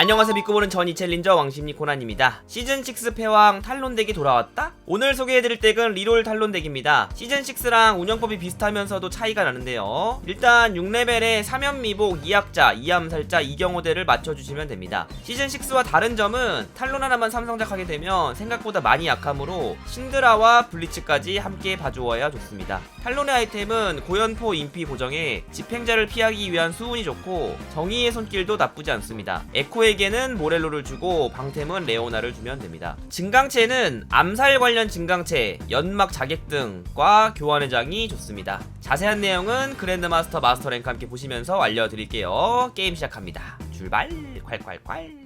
안녕하세요 믿고 보는 전이 챌린저 왕십리 코난입니다. 시즌6 패왕 탈론 덱이 돌아왔다? 오늘 소개해드릴 덱은 리롤 탈론 덱입니다. 시즌6랑 운영법이 비슷하면서도 차이가 나는데요. 일단 6레벨에 3연 미복 2학자, 2암살자, 2경호대를 맞춰주시면 됩니다. 시즌6와 다른 점은 탈론 하나만 삼성작하게 되면 생각보다 많이 약하므로 신드라와 블리츠까지 함께 봐주어야 좋습니다. 탈론의 아이템은 고연포 인피 보정에 집행자를 피하기 위한 수운이 좋고 정의의 손길도 나쁘지 않습니다. 에코 에게는 모렐로를 주고 방템은 레오나를 주면 됩니다. 증강체는 암살 관련 증강체, 연막 자객 등과 교환의 장이 좋습니다. 자세한 내용은 그랜드마스터 마스터랭크 함께 보시면서 알려드릴게요. 게임 시작합니다. 출발 콸콸콸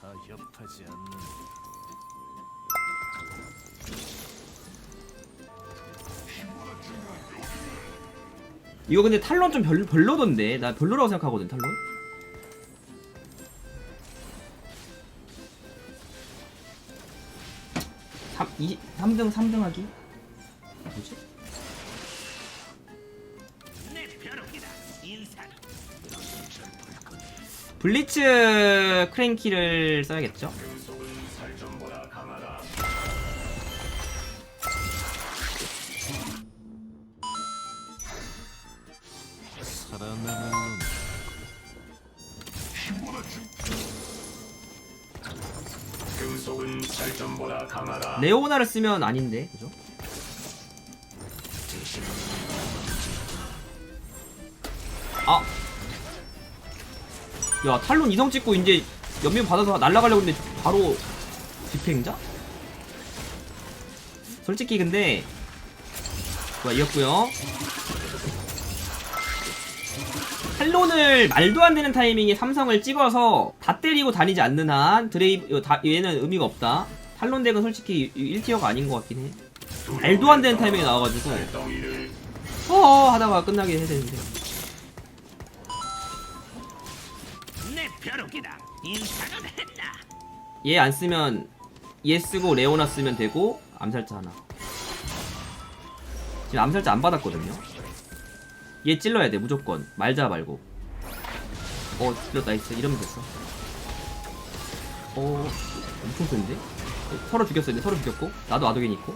타협하지 않는 이거 근데 탈론 좀 별, 별로던데. 나 별로라고 생각하거든 탈론 삼, 이, 3등 3등 하기? 뭐지? 블리츠 크랭키를 써야겠죠? 레오나를 쓰면 아닌데 그죠? 아! 야 탈론 이성 찍고 이제 연명 받아서 날아가려고 했는데 바로 집행자? 솔직히 근데 좋아 이겼고요 탈론을 말도 안 되는 타이밍에 삼성을 찍어서 다 때리고 다니지 않는 한 드레이브 다, 얘는 의미가 없다. 탈론 덱은 솔직히 1티어가 아닌 것 같긴 해. 말도 안 되는 타이밍에 나와가지고 어어 하다가 끝나게 해야 되는데. 얘 안 쓰면 얘 쓰고 레오나 쓰면 되고 암살자 하나. 지금 암살자 안 받았거든요. 얘 찔러야 돼 무조건. 말자 말고. 어 찔렀다 나이스 이러면 됐어. 어 엄청 센데? 어, 서로 죽였어 이제 서로 죽였고. 나도 아도겐 있고.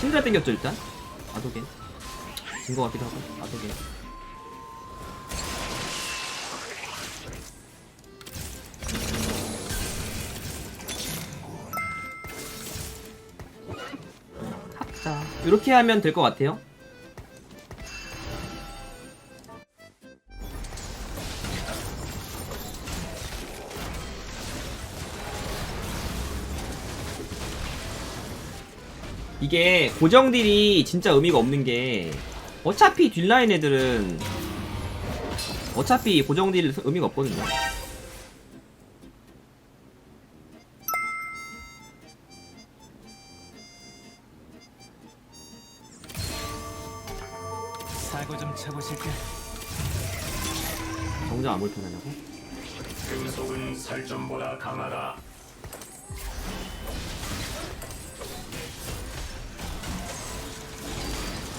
신드라 땡겼죠 일단? 아도겐. 진 것 같기도 하고 아도겐. 이렇게 하면 될 것 같아요 이게 고정 딜이 진짜 의미가 없는 게 어차피 뒷라인 애들은 어차피 고정 딜 의미가 없거든요.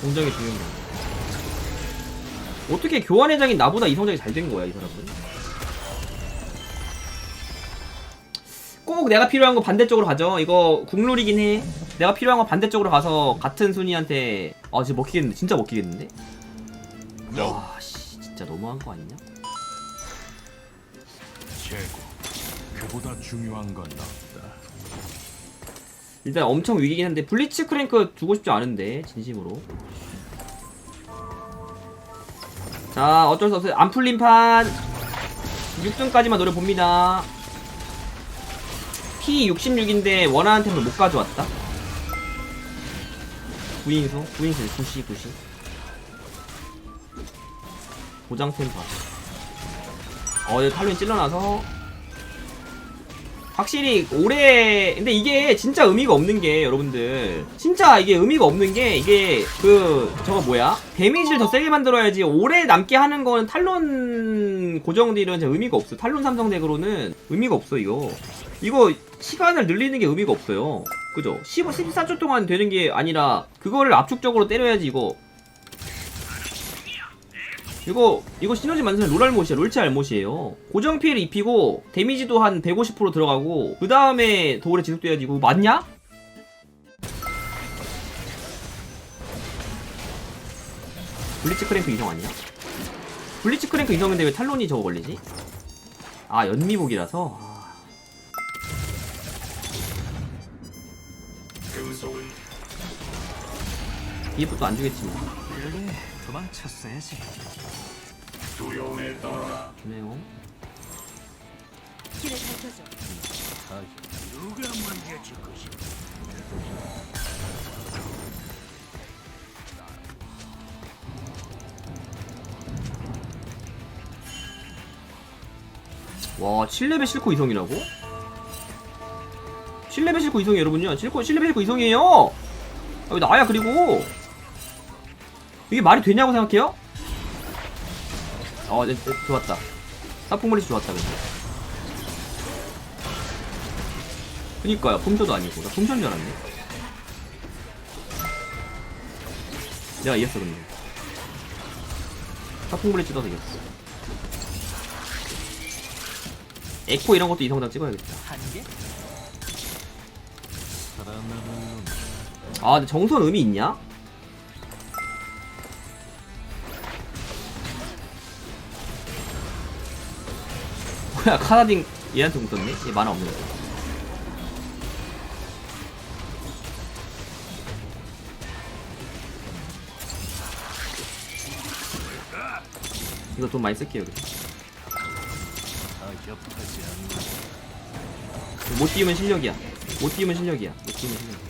공정이 중요한 거. 어떻게 교환회장이 나보다 이성적이 잘 된 거야 이 사람은? 꼭 내가 필요한 거 반대쪽으로 가죠. 이거 국룰이긴 해. 내가 필요한 거 반대쪽으로 가서 같은 순위한테 아 진짜 먹히겠는데 진짜 먹히겠는데? 와 씨, 진짜 너무한 거 아니냐? 최고 그보다 중요한 건 없다 일단 엄청 위기긴 한데 블리츠 크랭크 두고 싶지 않은데 진심으로. 자 어쩔 수 없어요. 안 풀린 판! 6등까지만 노려봅니다. P 66인데 원하는 템을 못 가져왔다? 구인수? 구인수 구시 구시. 보장템 봐. 어, 이거 탈론이 찔러나서 확실히 올해 근데 이게 진짜 의미가 없는 게 여러분들. 진짜 이게 의미가 없는 게 이게 그 저거 뭐야? 데미지를 더 세게 만들어야지 오래 남게 하는 거는 탈론 고정 딜은 진짜 의미가 없어. 탈론 삼성 덱으로는 의미가 없어 이거. 이거 시간을 늘리는 게 의미가 없어요. 그죠? 15, 14초 동안 되는 게 아니라 그거를 압축적으로 때려야지 이거 이거 이거 시너지 만드는 롤알못이야 롤체 알못이에요 고정 피해를 입히고 데미지도 한 150% 들어가고 그 다음에 더 오래 지속돼야지 이거 맞냐? 블리츠 크랭크 이성 아니야? 블리츠 크랭크 이성인데 왜 탈론이 저거 걸리지? 아 연미복이라서 아, BF도 안 주겠지 뭐 도망쳤어야지. 두려움에 떨어라. 좋네요 길을 밝혀줘. 누가 먼저 죽고 싶어? 와 7레벨 실코 이성이라고? 7레벨 실코 이성이 여러분요 실코 7레벨 실코 이성이에요 아, 왜 나야 그리고 이게 말이 되냐고 생각해요? 어 네, 네, 좋았다. 사풍머리씨 좋았다 근데 그니까요 품쇼도 아니고. 나 품쇼인 줄 알았네. 내가 이겼어 근데. 사풍머리 찍어서 이겼어. 에코 이런 것도 이성당 찍어야겠다? 아 근데 정선 의미 있냐? 뭐야 카나딘 얘한테 공 썼네? 얘 만화 없는 거 이거 돈 많이 쓸게요 그래. 못 띄우면 실력이야 못 띄우면 실력이야 못 띄우면 실력.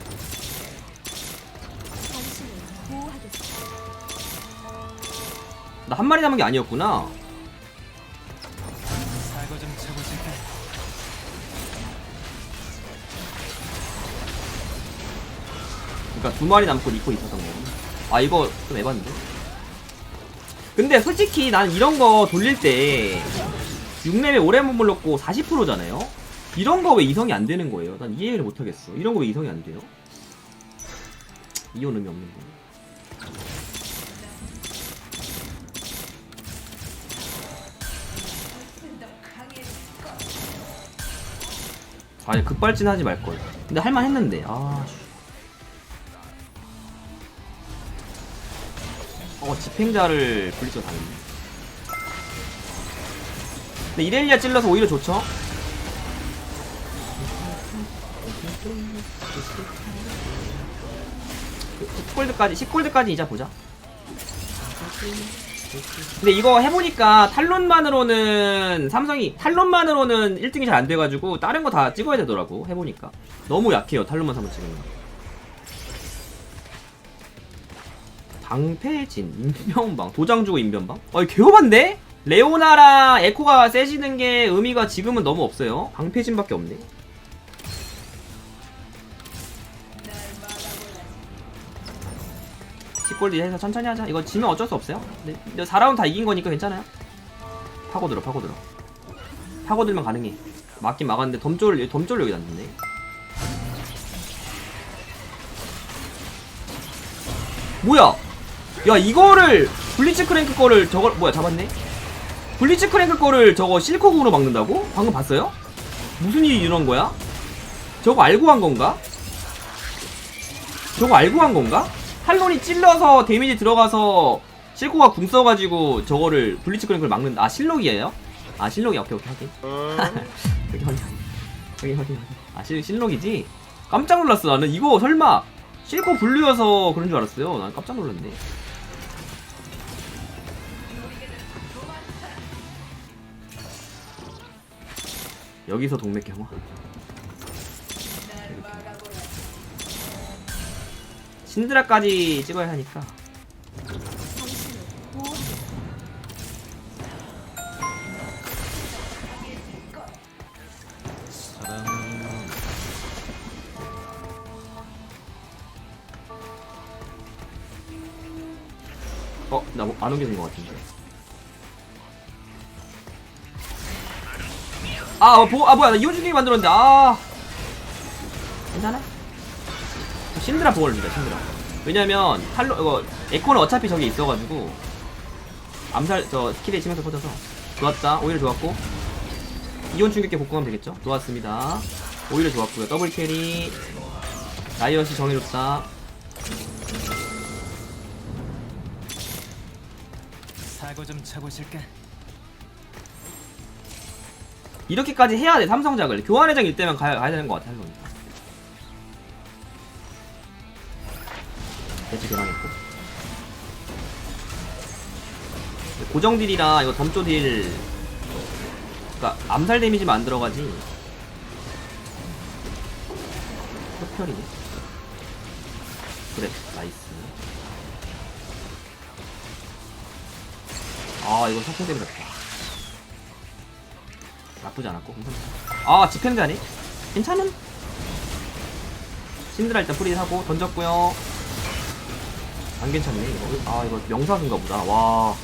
나 한 마리 남은 게 아니었구나 그러니까 두 마리 남고 입고 있었던 거. 아 이거 좀 에반데. 근데 솔직히 난 이런 거 돌릴 때 6렙에 오래 못 물렀고 40%잖아요. 이런 거 왜 이성이 안 되는 거예요? 난 이해를 못 하겠어. 이런 거 왜 이성이 안 돼요? 이혼 의미 없는 거. 아, 급발진 하지 말걸. 근데 할만 했는데, 아, 어, 집행자를 불리쳐 다녔네. 근데 이렐리아 찔러서 오히려 좋죠? 그, 10골드까지, 10골드까지 이자 보자. 근데 이거 해보니까 탈론만으로는 삼성이 탈론만으로는 1등이 잘 안 돼가지고 다른 거 다 찍어야 되더라고 해보니까 너무 약해요 탈론만 삼성 찍으면 방패진 인변방 도장 주고 인변방? 어 개호반데? 레오나랑 에코가 세지는 게 의미가 지금은 너무 없어요. 방패진밖에 없네. 시골드 해서 천천히 하자. 이거 지면 어쩔 수 없어요. 근데 4라운드 다 이긴 거니까 괜찮아요. 파고들어 파고들어. 파고들면 가능해. 맞긴 막았는데 덤쫄 덤쫄 여기 났는데 뭐야 야 이거를 블리츠 크랭크 거를 저걸 뭐야 잡았네 블리츠 크랭크 거를 저거 실코공으로 막는다고? 방금 봤어요? 무슨 일이 일어난 거야? 저거 알고 한 건가? 저거 알고 한 건가? 탈론이 찔러서 데미지 들어가서 실코가 궁 써가지고 저거를 블리츠 크랭크를 막는 아 실록이에요? 아 실록이 오케이 오케이 확인 여기 확인 확인 확인 아 실, 실록이지? 깜짝 놀랐어 나는 이거 설마 실코 분류여서 그런 줄 알았어요 난 깜짝 놀랐네 여기서 동맥 경화 신드라까지 찍어야 하니까 어? 나 안 옮겨진 것 같은데 아, 어, 보, 아 뭐야 나 중계 만들었는데 아. 괜찮아? 신드라 보걸입니다 신드라. 왜냐면 탈로 이거 에코는 어차피 저기 있어가지고 암살 저 스킬에 치면서 퍼져서. 좋았다. 오히려 좋았고. 이온 충격기 복구하면 되겠죠? 좋았습니다. 오히려 좋았고요. 더블 캐리. 라이엇이 정해줬다. 사고 좀 쳐보실까? 이렇게까지 해야 돼 삼성작을. 교환회장 일 때면 가야, 가야 되는 것 같아 할로니 대치 개망했고. 고정 딜이라 이거 덤조 딜 그니까 암살 데미지만 안 들어가지. 흡혈이네. 그래 나이스. 아 이거 석공 때문에 다 나쁘지 않았고. 괜찮다. 아 집행자네 괜찮은 신드라 일단 프리즈 하고 던졌고요. 안 괜찮네 이거. 아 이거 명사수인가 보다. 와.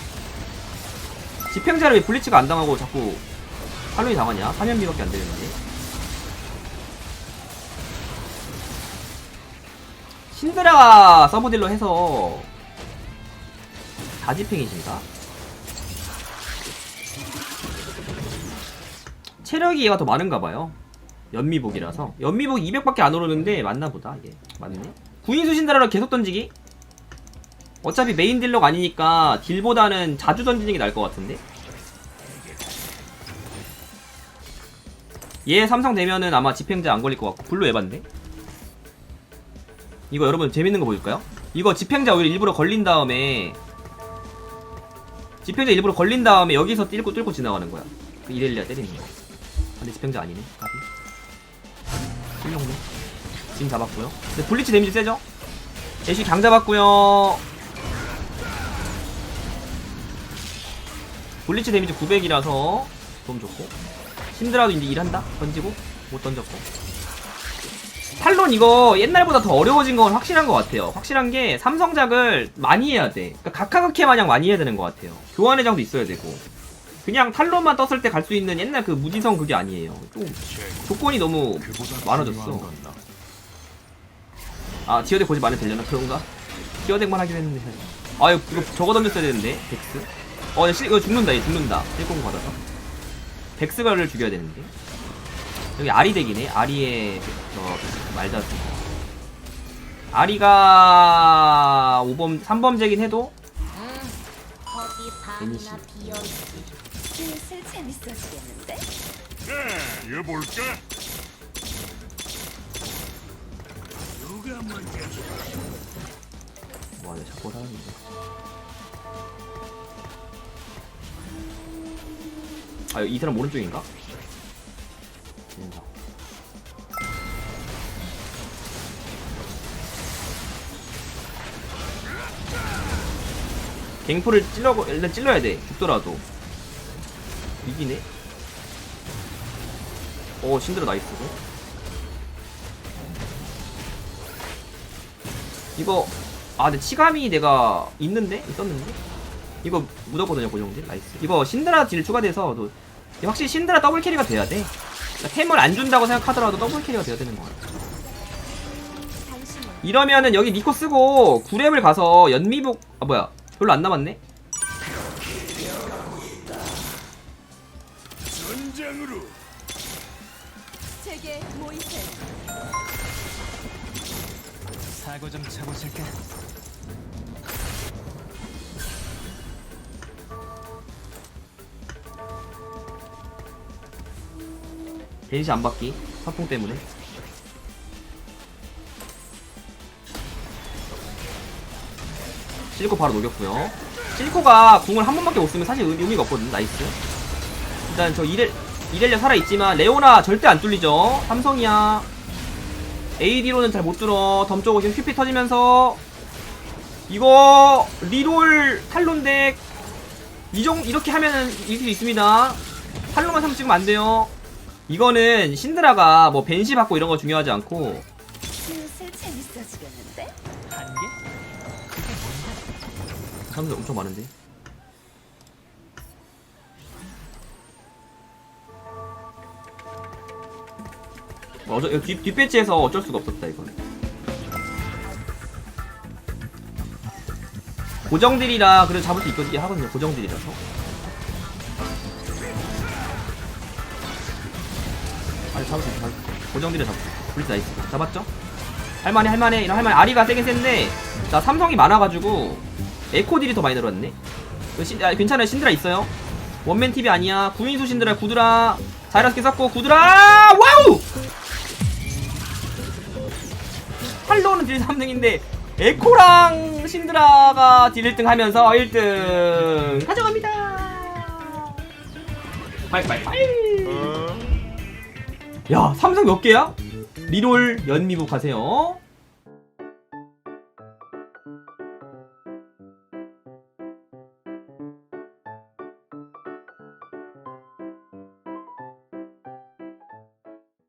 집행자를 왜 블리츠가 안 당하고 자꾸 할로윈 당하냐? 3연비밖에 안 되는데. 신드라 서브딜로 해서 다집행이신가? 체력이 얘가 더 많은가 봐요. 연미복이라서. 연미복 200밖에 안 오르는데 맞나 보다. 이게 맞네. 구인수 신드라로 계속 던지기? 어차피 메인 딜러가 아니니까 딜보다는 자주 던지는 게 나을 것 같은데. 얘 삼성 되면은 아마 집행자 안 걸릴 것 같고 블루 에반데. 이거 여러분 재밌는 거 보여줄까요? 이거 집행자 오히려 일부러 걸린 다음에 집행자 일부러 걸린 다음에 여기서 뚫고 뚫고 지나가는 거야. 그 이렐리아 때리는 거. 근데 집행자 아니네. 까비. 훌륭네. 지금 잡았고요. 근데 블리치 데미지 세죠? 애쉬 강 잡았고요. 블리치 데미지 900이라서 너무 좋고. 힘들어도 이제 일한다. 던지고 못 던졌고. 탈론 이거 옛날보다 더 어려워진 건 확실한 것 같아요. 확실한 게 삼성작을 많이 해야 돼. 그러니까 각하각해 마냥 많이 해야 되는 것 같아요. 교환회장도 있어야 되고. 그냥 탈론만 떴을 때 갈 수 있는 옛날 그 무지성 그게 아니에요. 좀 조건이 너무 많아졌어. 아 디어덱 고집 많이 되려나 그런가? 디어덱만 하긴 했는데. 아 이거, 이거 저거 던졌어야 되는데 덱스. 어 이거, 실- 이거 죽는다 얘 죽는다. 1공 받아서. 덱스가를 죽여야 되는데. 여기 아리 덱이네. 아리의 저 말자. 아리가 5범 3범제긴 해도 거기 데 슬슬 재밌어지겠는데? 이거 볼까? 누가 먼저 와, 이거 자꾸 사는데. 아, 이 사람 오른쪽인가? 된다. 갱프를 찔러 일단 찔러야 돼. 죽더라도. 이기네. 오, 신드라 나이스고. 이거 아 근데 치감이 내가 있는데? 있었는데? 이거 묻었거든요 고정딜 나이스 이거 신드라 딜 추가돼서 또 확실히 신드라 더블 캐리가 돼야 돼 그러니까 템을 안 준다고 생각하더라도 더블 캐리가 돼야 되는 거 같아 이러면은 여기 니코 쓰고 9렙을 가서 연미복 아 뭐야 별로 안 남았네? 전장으로 제게 모이세요. 사고 좀 쳐보실까? 벤시 안 받기? 선풍 때문에? 실코 바로 녹였고요. 실코가 궁을 한 번밖에 못 쓰면 사실 의- 의미가 없거든 나이스. 일단 저 이렐 이렐리아 살아있지만 레오나 절대 안 뚫리죠. 삼성이야. AD로는 잘 못 뚫어. 덤 쪽으로 계속 큐피 터지면서. 이거 리롤 탈론덱. 이정 이렇게 하면은 이길 수 있습니다. 탈론만 삼 찍으면 안 돼요. 이거는 신드라가 뭐 벤시 받고 이런 거 중요하지 않고? 그게 뭔가? 사람들 엄청 많은데. 어, 어저 뒷 뒷배치에서 어쩔 수가 없었다 이건. 고정들이라 그래도 잡을 수 있거든요. 하거든요 고정들이라서. 아니 잡을 수 있어 수 있어. 블리츠 나이스. 잡았죠? 할만해 할만해. 이런 할만해. 아리가 세긴 센데 자 삼성이 많아가지고 에코딜이 더 많이 들어왔네. 그 신, 아, 괜찮아요. 신드라 있어요. 원맨 TV 아니야. 구인수 신드라 구드라. 자이러스키 섞고 구드라! 와우 할로는 딜 3등인데 에코랑 신드라가 딜 1등 하면서 1등 가져갑니다. 빨빨빨 야 삼성 몇 개야? 리롤 연미국 하세요